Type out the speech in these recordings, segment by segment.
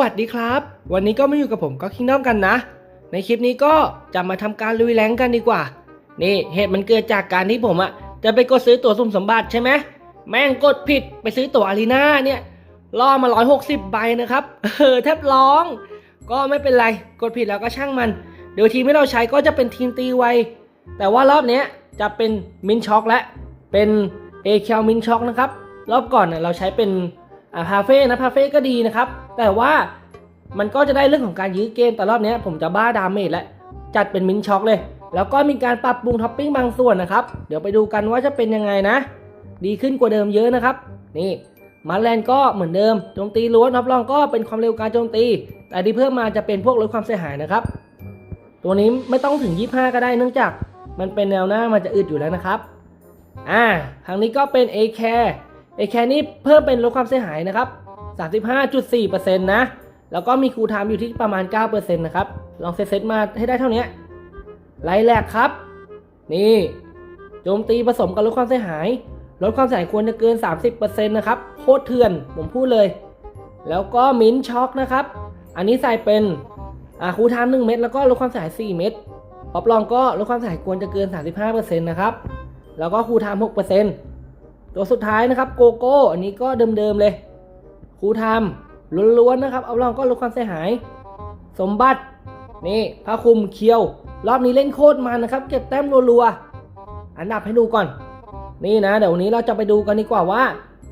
วัสดีครับ วันนี้ก็มาอยู่กับผมก็คิงด้อมกันนะ ในคลิปนี้ก็จะมาทำการลุยแรงกันดีกว่า นี่เหตุมันเกิดจากการที่ผมอะจะไปกดซื้อตั๋วสุ่มสมบัติใช่ไหมแม่งกดผิดไปซื้อตั๋วอารีนาเนี่ยล่อมา 160 ใบนะครับเออแทบร้อง ก็ไม่เป็นไรกดผิดแล้วก็ช่างมัน เดี๋ยวทีมที่เราใช้ก็จะเป็นทีมตีไว แต่ว่ารอบเนี้ยจะเป็นมินช็อกและเป็นเอเคลมินช็อกนะครับรอบก่อนเน่ยเราใช้เป็น อ่าพาเฟ่นะพาเฟ่ก็ดีนะครับ แต่ว่ามันก็จะได้เรื่องของการยื้อเกมแต่รอบเนี้ยผมจะบ้าดาเมจแล้วจัดเป็นมินช็อกเลย แล้วก็มีการปรับปรุงท็อปปิ้งบางส่วนนะครับ เดี๋ยวไปดูกันว่าจะเป็นยังไงนะ ดีขึ้นกว่าเดิมเยอะนะครับ นี่มาแลนก็เหมือนเดิมโจมตีล้วนรับรองก็เป็นความเร็วการโจมตี แต่ที่เพิ่มมาจะเป็นพวกลดความเสียหายนะครับ ตัวนี้ไม่ต้องถึง 25 ก็ได้เนื่องจาก มันเป็นแนวหน้ามันจะอึดอยู่แล้วนะครับ อ่าทางนี้ก็เป็น A care A care นี่เพิ่มเป็นลดความเสียหายนะครับ 35.4%นะ แล้วก็มีคูลไทม์อยู่ที่ประมาณ 9%นะครับ ลองเซตเซตมาให้ได้เท่านี้ไล่แรกครับ นี่โจมตีผสมกับลดความเสียหาย ลดความเสียหายควรจะเกิน 30%นะครับ โคตรเถื่อน ผมพูดเลย แล้วก็มิ้นช็อกนะครับ อันนี้ใส่เป็นอ่าคูลไทม์1เม็ด แล้วก็ลดความเสียหาย 4 เม็ดออฟลองก็ลดความเสียหายควรจะเกิน 35%นะครับ แล้วก็คูลไทม์6% ตัวสุดท้ายนะครับโกโก้อันนี้ก็เดิมๆเลยครูทม์ล้วนๆนะครับ เอาลองก็ลดความเสียหาย สมบัตินี่ผ้าคลุมเคียว รอบนี้เล่นโคตรมันนะครับ เก็บแต้มรัวๆอันดับให้ดูก่อน นี่นะ เดี๋ยววันนี้เราจะไปดูกันดีกว่าว่า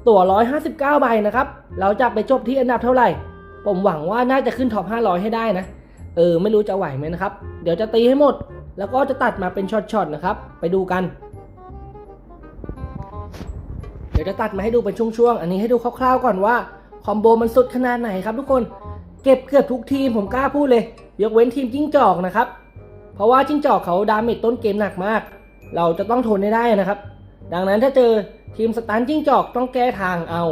ตั๋ว 159 ใบนะครับ เราจะไปจบที่อันดับเท่าไหร่ ผมหวังว่าน่าจะขึ้นท็อป 500 ให้ได้นะ เออ ไม่รู้จะไหวไหมนะครับ เดี๋ยวจะตีให้หมด แล้วก็จะตัดมาเป็นช็อตๆนะครับ ไปดูกัน ดี๋ยวจะตัดมาให้ดูเป็นช่วงๆ อันนี้ให้ดูคร่าวๆ ก่อนว่าคอมโบมันสุดขนาดไหนครับทุกคน เก็บเกือบทุกทีมผมกล้าพูดเลย ยกเว้นทีมจิ้งจอกนะครับ เพราะว่าจิ้งจอกเขาดาเมจต้นเกมหนักมาก เราจะต้องทนให้ได้นะครับ ดังนั้นถ้าเจอทีมสตันจิ้งจอกต้องแก้ทางเอา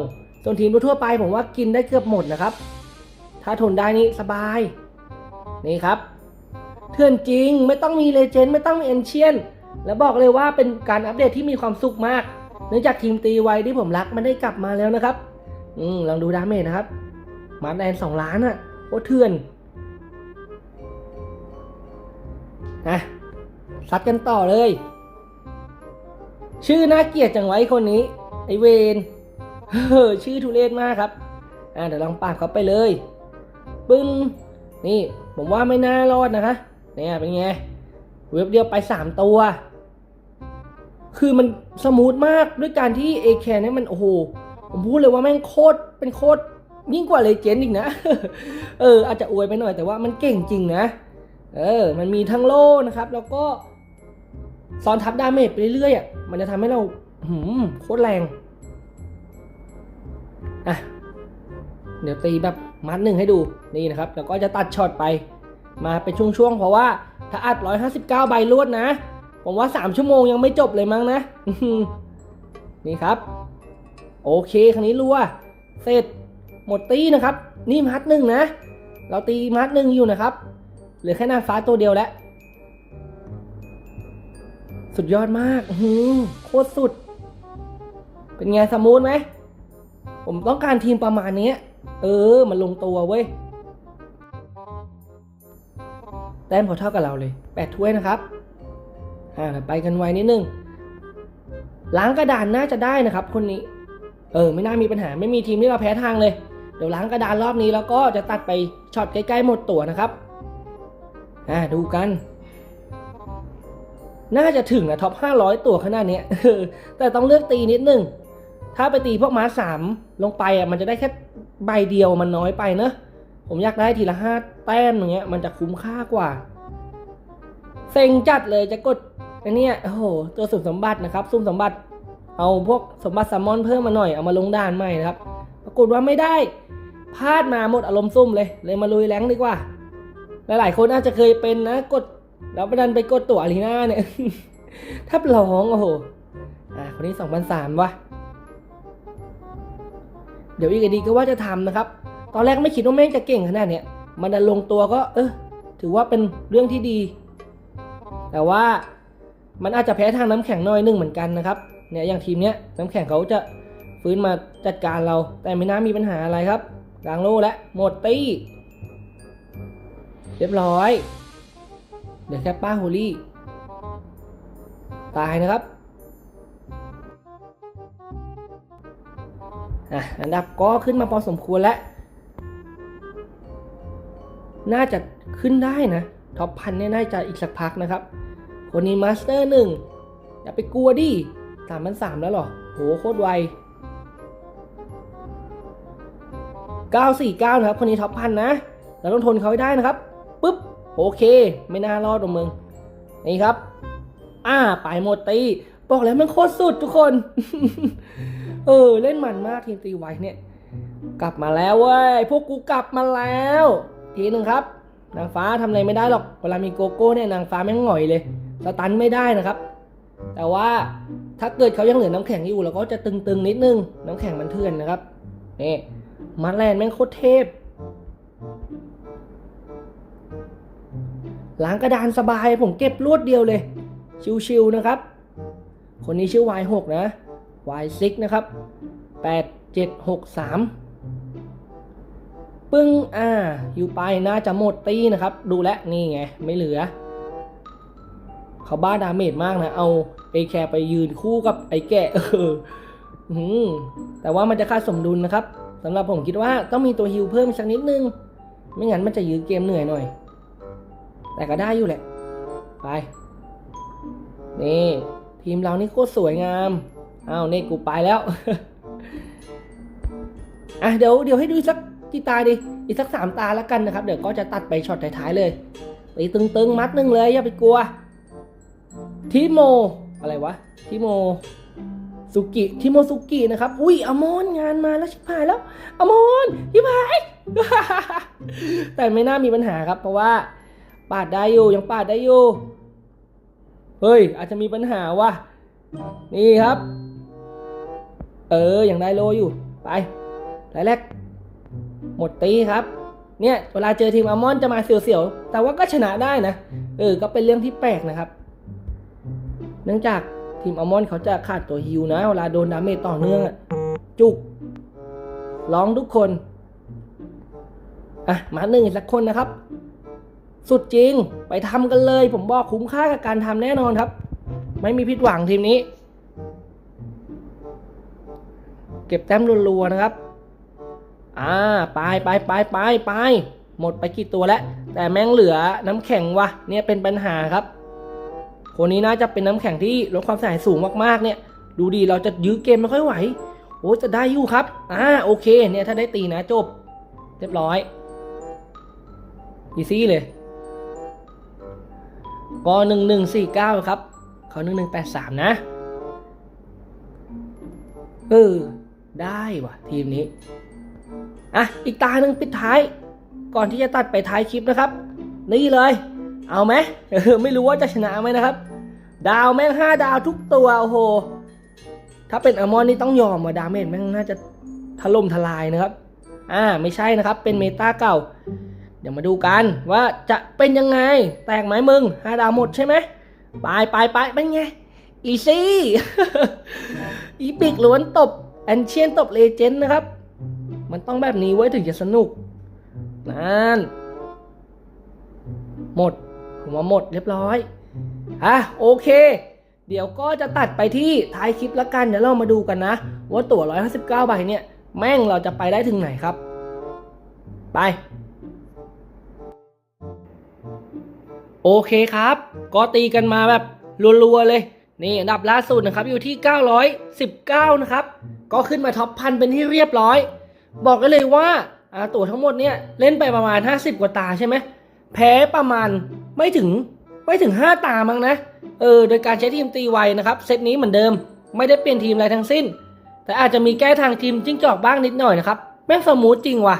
ส่วนทีมทั่วไปผมว่ากินได้เกือบหมดนะครับ ถ้าทนได้นี่สบาย นี่ครับเถื่อนจริงไม่ต้องมีเลเจนด์ไม่ต้องมีเอนเชียนแล้วบอกเลยว่าเป็นการอัปเดตที่มีความสุขมาก เนื่องจากทีมตีไวที่ผมรักมันได้กลับมาแล้วนะครับ อืมลองดูดาเมจนะครับ มาแดนสองล้านอะโคตรเถื่อนนะซัดกันต่อเลย ชื่อน่าเกลียดจังไว้คนนี้ ไอเวนเฮ้ชื่อทุเรศมากครับ อ่าเดี๋ยวลองปาดเขาไปเลย ปึ้ง นี่ ผมว่าไม่น่ารอดนะคะ เนี่ยเป็นไง เว็บเดียวไป3ตัว คือมันสมูทมากด้วยการที่เอแคเนี่ยมันโอ้โห ผมพูดเลยว่าแม่งโคตรเป็นโคตรยิ่งกว่าเลเจนด์อีกนะ เออ อาจจะอวยไปหน่อยแต่ว่ามันเก่งจริงนะ เออ มันมีทั้งโล่นะครับ แล้วก็ซ้อนทับดาเมจไปเรื่อยๆอะ มันจะทำให้เราหืมโคตรแรง อะ เดี๋ยวตีแบบมัดหนึ่งให้ดูนี่นะครับ แล้วก็จะตัดช็อตไป มาเป็นช่วงๆ เพราะว่าถ้าอัด 159 ใบรวดนะ ผมว่า 3 ชั่วโมงยังไม่จบเลยมั้งนะ นี่ครับ โอเคครั้งนี้รัว เสร็จ หมดตีนะครับ นี่มัดหนึ่งนะ เราตีมัดหนึ่งอยู่นะครับ เหลือแค่นางฟ้าตัวเดียวแล้ว สุดยอดมากหือโคตรสุด เป็นไงสมูทไหม ผมต้องการทีมประมาณนี้ เออ มันลงตัวเว้ยแต้มพอเท่ากับเราเลยแปดถ้วยนะครับ อ่าไปกันไวนิดนึงล้างกระดานน่าจะได้นะครับ คนนี้ เออ ไม่น่ามีปัญหาไม่มีทีมที่เราแพ้ทางเลย เดี๋ยวล้างกระดานรอบนี้แล้วก็จะตัดไปช็อตใกล้ๆหมดตัวนะครับอ่าดูกัน น่าจะถึงนะท็อป500 ตัวขนาดนี้แต่ต้องเลือกตีนิดนึง ถ้าไปตีพวกม้าสามลงไปอะมันจะได้แค่ใบเดียวมันน้อยไปเนอะผมอยากได้ทีละห้าแต้มอย่างเงี้ยมันจะคุ้มค่ากว่า เซ็งจัดเลยจะกด อันนี้โอ้โหตัวสุ่มสมบัตินะครับสุ่มสมบัติเอาพวกสมบัติแซลมอนเพิ่มมาหน่อยเอามาลงด่านใหม่นะครับปรากฏว่าไม่ได้พลาดมาหมดอารมณ์ซุ่มเลย เลยมาลุยแรงดีกว่า หลายๆคนอาจจะเคยเป็นนะกดแล้วไปดันไปกดตัวอารีนาเนี่ยแทบร้องโอ้โหอ่าคนนี้สองพันสามวะเดี๋ยวอีกดีก็ว่าจะทำนะครับ ตอนแรกไม่คิดว่าแม่งจะเก่งขนาดเนี้ยมันดันลงตัวก็ เออถือว่าเป็นเรื่องที่ดี แต่ว่า มันอาจจะแพ้ทางน้ำแข็งน้อยหนึงเหมือนกันนะครับเนี่ยอย่างทีมเนี้ยน้ำแข็งเขาจะฟื้นมาจัดการเรา แต่ไม่น่ามีปัญหาอะไรครับกลางโลแล้วหมดตี้เรียบร้อยเดี๋ยวแค่ป้าโฮลี่ ตายนะครับอะอันดับก็ขึ้นมาพอสมควรแล้ว น่าจะขึ้นได้นะ ท็อปพันเนี่ยน่าจะอีกสักพักนะครับ คนนี้มาสเตอร์หนึ่งอย่าไปกลัวดิสามพันสามแล้วหรอโหโคตรไว 949 นะครับ คนนี้ท็อปพันนะ เราต้องทนเขาให้ได้นะครับปุ๊บโอเค ไม่น่ารอดหรอกมึง นี่ครับ อ่าไปหมดตี บอกแล้วมันโคตรสุดทุกคน เออ เล่นมันมากทีมตีไว้เนี่ย กลับมาแล้วเว้ย พวกกูกลับมาแล้ว ทีหนึ่งครับ นางฟ้าทำอะไรไม่ได้หรอกเวลามีโกโก้เนี่ยนางฟ้าแม่งหงอยเลยสตันไม่ได้นะครับ แต่ว่าถ้าเกิดเขายังเหลือน้ำแข็งอยู่เราก็จะตึงๆนิดนึงน้ำแข็งมันเถื่อนนะครับนี่มาแลนด์แม่งโคตรเทพล้างกระดานสบายผมเก็บรวดเดียวเลย ชิวๆนะครับ คนนี้ชื่อ Y6 นะ Y6 นะครับ 8763 ปึ้งอ่าอยู่ไปน่าจะหมดตีนะครับ ดูแลนี่ไง ไม่เหลือ เขาบ้าดาเมจมากนะ เอาเอแคร์ไปยืนคู่กับไอแก่เออหืมแต่ว่ามันจะค่าสมดุลนะครับสำหรับผมคิดว่าต้องมีตัวฮิลเพิ่มสักนิดนึง ไม่งั้นมันจะยืนเกมเหนื่อยหน่อย แต่ก็ได้อยู่แหละ ไป นี่ ทีมเรานี่โคตรสวยงามอ้าวเนตกูไปแล้ว อะเดี๋ยวเดี๋ยวให้ดูสัก กี่ตาดิ อีกสักสามตาแล้วกันนะครับ เดี๋ยวก็จะตัดไปช็อตท้ายๆเลยตีตึงๆ มัดหนึ่งเลยอย่าไปกลัว ทิโม อะไรวะ ทิโมสุกิทิโมสุกินะครับ อุ้ยอมอนงานมาแล้วชิบหายแล้วอมอนชิบหาย แต่ไม่น่ามีปัญหาครับ เพราะว่าปาดได้อยู่ยังปาดได้อยู่ เฮ้ย อาจจะมีปัญหาว่ะ นี่ครับ เออ อยังได้โลอยู่ ไปรายแรก หมดตีครับ เนี่ยเวลาเจอทีมอัลมอนด์จะมาเสียวๆ แต่ว่าก็ชนะได้นะ เออ ก็เป็นเรื่องที่แปลกนะครับ เนื่องจากทีมอัลมอนด์เขาจะขาดตัวฮิวนะ เวลาโดนดาเมจต่อเนื่องอะจุก ร้องทุกคน อะ มาหนึ่งอีกสักคนนะครับ สุดจริง ไปทำกันเลย ผมบอกคุ้มค่ากับการทำแน่นอนครับ ไม่มีผิดหวังทีมนี้ เก็บแต้มรัวๆนะครับ อ่าไปไปไปไปไปหมดไปกี่ตัวแล้ว แต่แม่งเหลือน้ำแข็งวะเนี่ยเป็นปัญหาครับ คนนี้น่าจะเป็นน้ำแข็งที่ลดความเสียหายสูงมากๆเนี่ย ดูดีเราจะยื้อเกมไม่ค่อยไหวโอ้จะได้อยู่ครับอ่าโอเคเนี่ยถ้าได้ตีนะจบ เรียบร้อยอีซี่เลยก็หนึ่งหนึ่งสี่เก้าครับเขาหนึ่งหนึ่งแปดสามนะเออได้ว่ะทีมนี้ อะอีกตาหนึ่งปิดท้าย ก่อนที่จะตัดไปท้ายคลิปนะครับ นี่เลย เอาไหมเออไม่รู้ว่าจะชนะไหมนะครับ ดาวแม่งห้าดาวทุกตัวโอ้โหถ้าเป็นอมอนนี่ต้องยอมว่าดาเมจแม่งน่าจะถล่มทลายนะครับ อ่าไม่ใช่นะครับ เป็นเมตาเก่า เดี๋ยวมาดูกันว่าจะเป็นยังไง แตกไหมมึงห้าดาวหมดใช่ไหมไปไปไปเป็นไง อีซี่ อีปิกล้วนตบแอนเชียนตบเลเจนด์นะครับ มันต้องแบบนี้ไว้ถึงจะสนุกนั่นหมด ผมว่าหมดเรียบร้อยอะโอเค เดี๋ยวก็จะตัดไปที่ท้ายคลิปล้วกัน เดี๋ยวเรามาดูกันนะ ว่าตั๋ว 159 ใบเนี่ย แม่งเราจะไปได้ถึงไหนครับ ไปโอเคครับ ก็ตีกันมาแบบรัวๆเลย นี่อันดับล่าสุดนะครับอยู่ที่ 919 นะครับ ก็ขึ้นมาท็อปพันเป็นที่เรียบร้อย บอกกันเลยว่าอ่าตั๋วทั้งหมดเนี่ยเล่นไปประมาณ 50 กว่าตาใช่ไหมแพ้ประมาณไม่ถึงไม่ถึง 5 ตามั้งนะเออโดยการใช้ทีมตีไวนะครับเซตนี้เหมือนเดิมไม่ได้เปลี่ยนทีมอะไรทั้งสิ้น แต่อาจจะมีแก้ทางทีมจิ้งจอกบ้างนิดหน่อยนะครับแม่งสมูทจริงว่ะ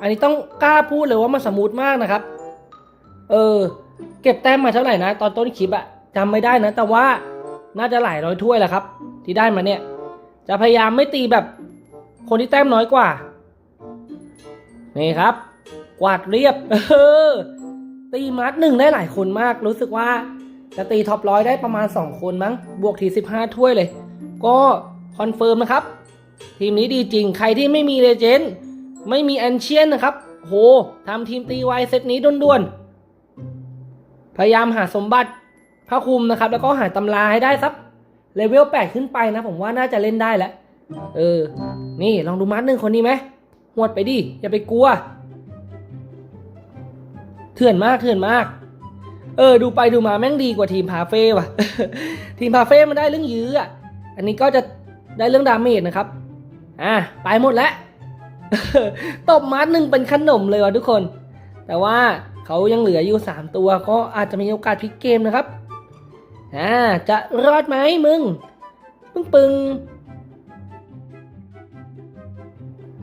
อันนี้ต้องกล้าพูดเลยว่ามันสมูทมากนะครับ เออ เก็บแต้มมาเท่าไหร่นะ ตอนต้นคลิปอะจำไม่ได้นะ แต่ว่าน่าจะหลายร้อยถ้วยแหละครับ ที่ได้มาเนี่ย จะพยายามไม่ตีแบบคนที่แต้มน้อยกว่า นี่ครับ กวาดเรียบเออตีมัดหนึ่งได้หลายคนมาก รู้สึกว่าจะตีท็อปร้อยได้ประมาณ 2 คนมั้ง บวกที15 ถ้วยเลย ก็คอนเฟิร์มนะครับ ทีมนี้ดีจริง ใครที่ไม่มีเลเจนด์ไม่มีแอนเชียนนะครับ โหทำทีมตีไวเซตนี้ด่วนๆ พยายามหาสมบัติผ้าคลุมนะครับ แล้วก็หาตำราให้ได้สักเลเวล8ขึ้นไปนะ ผมว่าน่าจะเล่นได้แล้ว เออ นี่ลองดูมัดหนึ่งคนนี้ไหม หวดไปดิ อย่าไปกลัว เถื่อนมากเถื่อนมาก เออ ดูไปดูมาแม่งดีกว่าทีมพาเฟ่ว่ะ ทีมพาเฟ่มันได้เรื่องยื้ออะ อันนี้ก็จะได้เรื่องดาเมจนะครับ อะ ไปหมดแล้วตบมัดหนึ่งเป็นขนมเลยว่ะทุกคน แต่ว่าเขายังเหลืออยู่ 3 ตัว ก็อาจจะมีโอกาสพลิกเกมนะครับ อ่า จะรอดไหมมึง ปึ้งปึง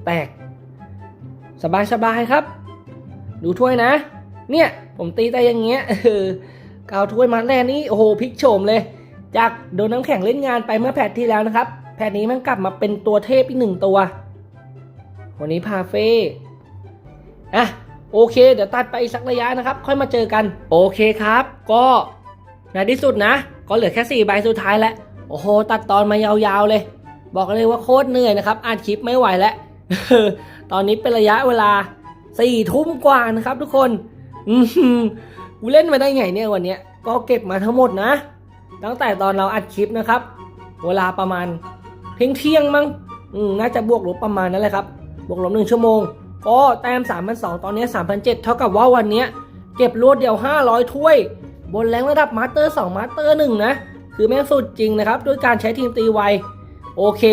แตก สบายสบายครับ ดูถ้วยนะ เนี่ยผมตีแต่อย่างเงี้ยเออกาวถ้วยมัดแรกนี่โอ้โหพลิกโฉมเลย จากโดนน้ำแข็งเล่นงานไปเมื่อแพทที่แล้วนะครับ แพทนี้มันกลับมาเป็นตัวเทพอีกหนึ่งตัว วันนี้พาเฟ่อะโอเค เดี๋ยวตัดไปอีกสักระยะนะครับ ค่อยมาเจอกัน โอเคครับ ก็ในที่สุดนะ ก็เหลือแค่4ใบสุดท้ายแล้วโอ้โห ตัดตอนมายาวๆเลย บอกเลยว่าโคตรเหนื่อยนะครับอ่านคลิปไม่ไหวแล้ว ตอนนี้เป็นระยะเวลาสี่ทุ่มกว่านะครับ ทุกคนอือหือกูเล่นมาได้ไงเนี่ยวันเนี้ยก็เก็บมาทั้งหมดนะ ตั้งแต่ตอนเราอัดคลิปนะครับ เวลาประมาณเที่ยงเที่ยงมั้งอืมน่าจะบวกลบประมาณนั้นแหละครับ บวกลบหนึ่งชั่วโมง ก็แต้ม3 0 0ตอนนี้3,007เจ็ดเท่ากับว่าวันเนี้ยเก็บรวดเดียว500ถ้วย บนแรงระดับมาสเตอร์2มาสเตอร์1นะ คือแม่งสุดจริงนะครับ ด้วยการใช้ทีมตีไว โอเค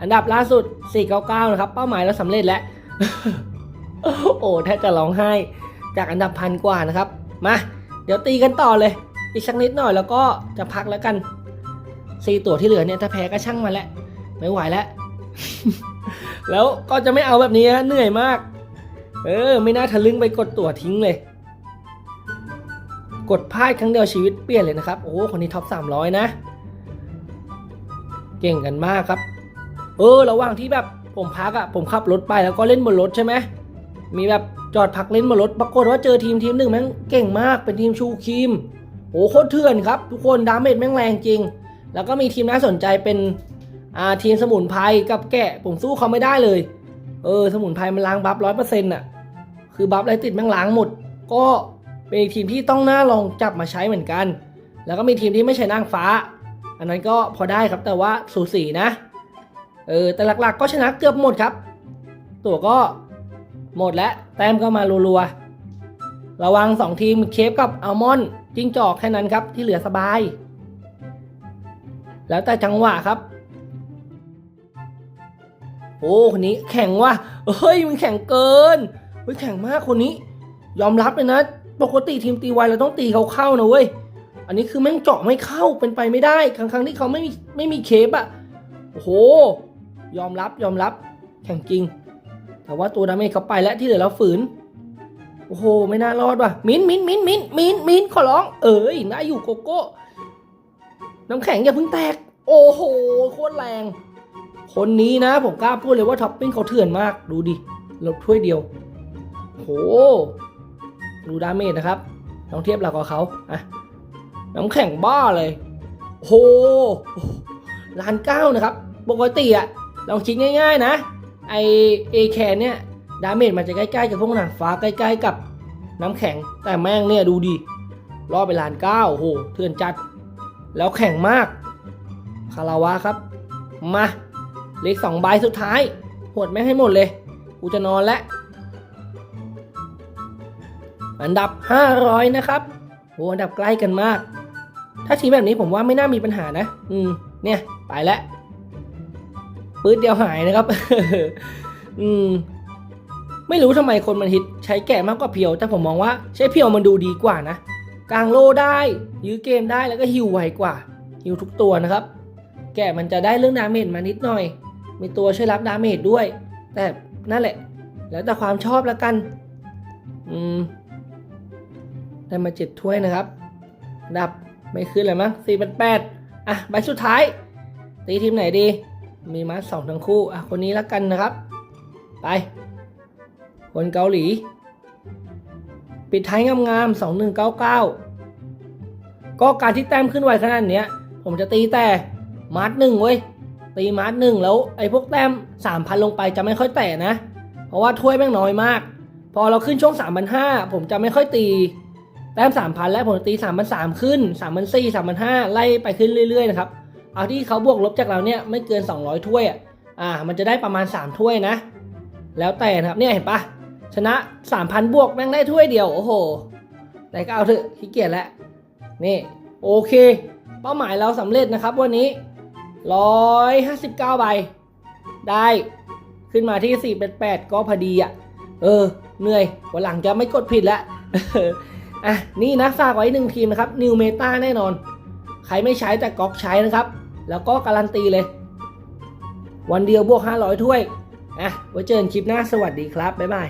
อันดับล่าสุด 499 นะครับ เป้าหมายเราสำเร็จแล้ว โอ้แทบจะร้องไห้ จากอันดับพันกว่านะครับ มา เดี๋ยวตีกันต่อเลย อีกสักนิดหน่อยแล้วก็จะพักแล้วกันสี่ตัวที่เหลือเนี่ยถ้าแพ้ก็ช่างมาแล้ว ไม่ไหวแล้ว แล้วก็จะไม่เอาแบบนี้นะเหนื่อยมาก เออ ไม่น่าทะลึ่งไปกดตั๋วทิ้งเลย กดพลาดครั้งเดียวชีวิตเปลี่ยนเลยนะครับ โอ้คนนี้ท็อป300 นะ เก่งกันมากครับ เออ ระหว่างที่แบบผมพักอะผมขับรถไปแล้วก็เล่นบนรถใช่ไหมมีแบบจอดพักเล่นบนรถปรากฏว่าเจอทีมทีมหนึ่งแม่งเก่งมากเป็นทีมชูครีมโอ้โคตรเถื่อนครับ ทุกคนดาเมจแม่งแรงจริง แล้วก็มีทีมน่าสนใจเป็นอ่าทีมสมุนไพรกับแกะ ผมสู้เขาไม่ได้เลย เออ สมุนไพรมันล้างบัฟร้อยเปอร์เซ็นต์อะคือบัฟอะไรติดแม่งล้างหมด ก็เป็นทีมที่ต้องน่าลองจับมาใช้เหมือนกัน แล้วก็มีทีมที่ไม่ใช่นางฟ้า อันนั้นก็พอได้ครับแต่ว่าสูสีนะ เออแต่หลักๆก็ชนะเกือบหมดครับ ตัวก็หมดแล้วแต้มก็มารัวๆ ระวังสองทีมเคฟกับอัลมอนจิ้งจอกแค่นั้นครับที่เหลือสบาย แล้วแต่จังหวะครับ โอ้คนนี้แข่งว่ะเฮ้ยมันแข่งเกินเฮ้ยแข่งมากคนนี้ ยอมรับเลยนะ ปกติทีมตีไวเราต้องตีเขาเข้านะเว้ยอันนี้คือแม่งเจาะไม่เข้าเป็นไปไม่ได้ครั้งๆที่เขาไม่มีไม่มีเคปอะโอ้โห ยอมรับยอมรับแข่งจริง แต่ว่าตัวดาเมจเขาไปแล้วที่เหลือเราฝืน โอ้โห ไม่น่ารอดว่ะ มินมินมินมินมินมินขอร้อง เอ้ยน่าอยู่โกโก้ น้ำแข็งอย่าเพิ่งแตก โอ้โห โคตรแรง คนนี้นะ ผมกล้าพูดเลยว่าท็อปปิ้งเขาเถื่อนมาก ดูดิลดถ้วยเดียว โห ดูดาเมจนะครับลองเทียบเรากับเขาอะน้ำแข็งบ้าเลย โหล้านเก้านะครับ ปกติอะ ลองคิดง่าย ๆ นะไอเอแคนเนี่ยดาเมจมันจะใกล้ๆกับพวกหนังฟ้าใกล้ๆกับน้ำแข็งแต่แม่งเนี่ยดูดิรอบไปล้านเก้าโหเถื่อนจัด แล้วแข่งมาก คาราวะครับ มาเลขสองใบสุดท้ายหดแม่งให้หมดเลย กูจะนอนแล้ว อันดับ 500 นะครับโหอันดับใกล้กันมาก ถ้าทีแบบนี้ผมว่าไม่น่ามีปัญหานะ อืม เนี่ย ไปแล้ว ปื๊ดเดียวหายนะครับ อืม ไม่รู้ทำไมคนมันฮิตใช้แกะมากกว่าเพียว แต่ผมมองว่าใช้เพียวมันดูดีกว่านะ กลางโลได้ยื้อเกมได้แล้วก็ฮิวไวกว่าฮิวทุกตัวนะครับ แกะมันจะได้เรื่องดาเมจมานิดหน่อย มีตัวช่วยรับดาเมจด้วย แต่นั่นแหละ แล้วแต่ความชอบแล้วกัน อืม ได้มาเจ็ดถ้วยนะครับ ดับไม่ขึ้นเลยมั้งสี่เป็นแปดอะใบสุดท้าย ตีทีมไหนดี มีมาสองทั้งคู่ อะ คนนี้แล้วกันนะครับ ไป คนเกาหลี ปิดท้ายงามๆสองหนึ่งเก้าเก้าก็การที่แต้มขึ้นไวขนาดเนี้ย ผมจะตีแต่มาร์ทหนึ่งเว้ย ตีมาร์ทหนึ่งแล้วไอ้พวกแต้มสามพันลงไปจะไม่ค่อยแตะนะ เพราะว่าถ้วยแม่งน้อยมาก พอเราขึ้นช่วง3 5 0 0ผมจะไม่ค่อยตีแต้ม3,000แล้วผมจะตี3 3 0 0ขึ้น3 4 0 0 3 5 0 0ไล่ไปขึ้นเรื่อยๆนะครับ เอาที่เขาบวกลบจากเราเนี่ยไม่เกิน 200 ถ้วยอะอ่ามันจะได้ประมาณ 3 ถ้วยนะ แล้วแต่นะครับเนี่ยเห็นปะชนะ 3,000 บวกแม่งได้ถ้วยเดียว โอ้โหแต่ก็เอาเถอะขี้เกียจแล้วนี่โอเค เป้าหมายเราสำเร็จนะครับวันนี้ 159 ใบ ได้ขึ้นมาที่4เป็น8ก็พอดีอะ เออ เหนื่อย วันหลังจะไม่กดผิดล้วอะ นี่นะฝากไว้หนึ่งทีมนะครับ New Meta แน่นอน ใครไม่ใช้แต่ก๊อกใช้นะครับ แล้วก็การันตีเลย วันเดียวบวก 500 ถ้วยนะไว้เจอกันคลิปหน้าสวัสดีครับ บ๊ายบาย